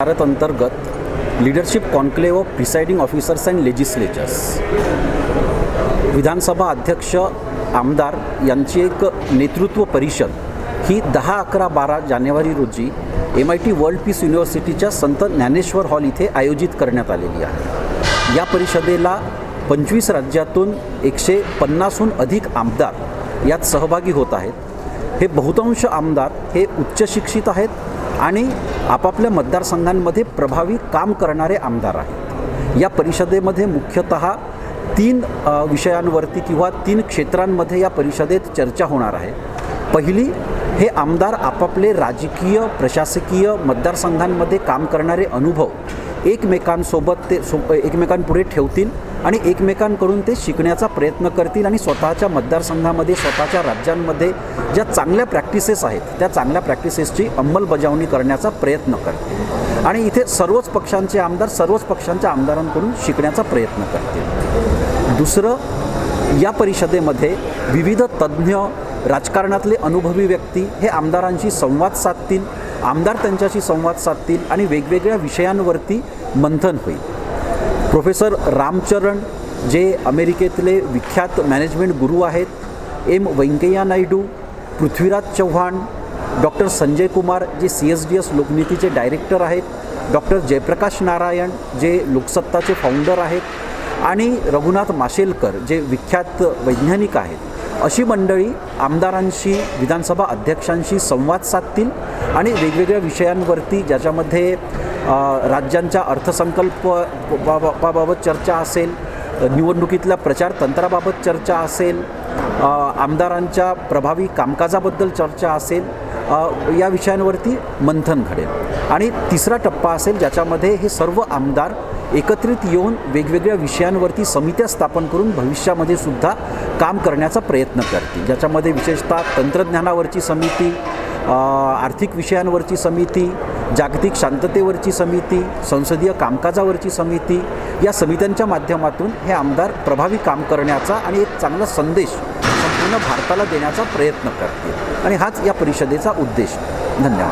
भारत अंतर्गत leadership conclave of presiding officers and legislatures विधानसभा अध्यक्ष आमदार यांची एक नेतृत्व परिषद ही दहा अकरा बारा जानेवारी रोजी M I T world peace युनिव्हर्सिटीच्या Sant Dnyaneshwar hall इथे आयोजित करण्यात आलेली आहे. या परिषदेला पंचवीस राज्यातून एकशे पन्नासहून अधिक आमदार यात सहभागी होत आहेत. हे बहुतांश आमदार हे उच्चशिक्षित आहेत. आणि आपापल्या मतदारसंघांमध्ये प्रभावी काम करणारे आमदार आहेत. या परिषदेमध्ये मुख्यतः तीन विषयांवरती किंवा तीन क्षेत्रांमध्ये या परिषदेत चर्चा होणार आहे. पहिली हे आमदार आपापले राजकीय प्रशासकीय मतदारसंघांमध्ये काम करणारे अनुभव एकमेकांसोबत ते सो एकमेकांपुढे ठेवतील आणि एकमेकांकडून ते शिकण्याचा प्रयत्न करतील आणि स्वतःच्या मतदारसंघामध्ये स्वतःच्या राज्यांमध्ये ज्या चांगल्या प्रॅक्टिसेस आहेत त्या चांगल्या प्रॅक्टिसेसची अंमलबजावणी करण्याचा प्रयत्न करतील. आणि इथे सर्वच पक्षांचे आमदार सर्वच पक्षांच्या आमदारांकडून शिकण्याचा प्रयत्न करतील. दुसरं या परिषदेमध्ये विविध तज्ज्ञ राजकारणातले अनुभवी व्यक्ती हे आमदारांशी संवाद साधतील. आमदार त्यांच्याशी संवाद साधतील आणि वेगवेगळ्या विषयांवरती मंथन होईल. प्रोफेसर रामचरण जे अमेरिकेतले विख्यात मॅनेजमेंट गुरु आहेत एम व्यंकय्या नायडू पृथ्वीराज चव्हाण डॉक्टर संजय कुमार जे सी एस डी एस लोकनीतीचे डायरेक्टर आहेत डॉक्टर जयप्रकाश नारायण जे लोकसत्ताचे फाउंडर आहेत आणि रघुनाथ माशेलकर जे विख्यात वैज्ञानिक आहेत. अशी मंडळी आमदारांशी विधानसभा अध्यक्षांशी संवाद साधतील आणि वेगवेगळ्या विषयांवरती ज्याच्यामध्ये राज्यांच्या अर्थसंकल्प बा- बा- बाबत चर्चा असेल निवडणुकीतल्या प्रचार तंत्राबाबत चर्चा असेल आमदारांच्या प्रभावी कामकाजाबद्दल चर्चा असेल या विषयांवरती मंथन घडेल. आणि तिसरा टप्पा असेल ज्याच्यामध्ये हे सर्व आमदार एकत्रित येऊन वेगवेगळ्या विषयांवरती समित्या स्थापन करून भविष्यामध्ये सुद्धा काम करण्याचा प्रयत्न करतील. ज्याच्यामध्ये विशेषतः तंत्रज्ञानावरची समिती आर्थिक विषयांवरची समिती जागतिक शांततेवरची समिती संसदीय कामकाजावरची समिती या समित्यांच्या माध्यमातून हे आमदार प्रभावी काम करण्याचा आणि एक चांगला संदेश संपूर्ण भारताला देण्याचा प्रयत्न करतील. आणि हाच या परिषदेचा उद्देश. धन्यवाद.